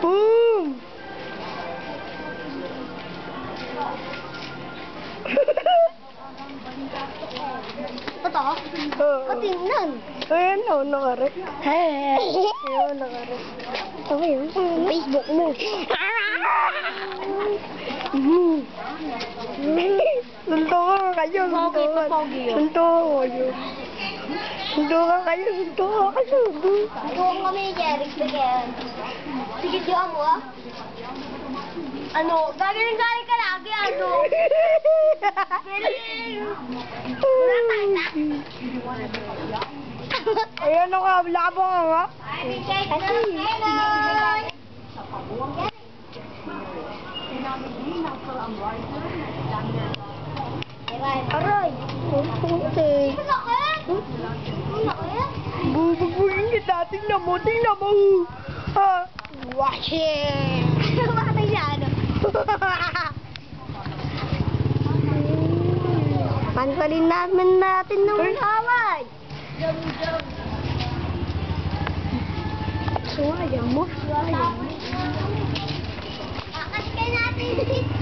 Boom! Totoo? Oo. Tingnan. Ayan, nonore. Ayan, nonore. Ano yun? Facebook mo. Suntuan kayo. Suntuan. Suntuan kayo. Sunto ka kayo. Sunto ka kayo, ka kayo. Doon kami ni Jeric Bigyan. Sige, diyan mo ah. Ano, gagaling galing ka lagi, ano? Galing. Ayan o nga, labo ka nga. Aray! Puti. Bubugugin kita, tingnan mo, tingnan mo. Ha? Watch it! Bakit siya ano? Pansalin namin natin Ay. away. Sayang mo, sayang. Akas ka natin.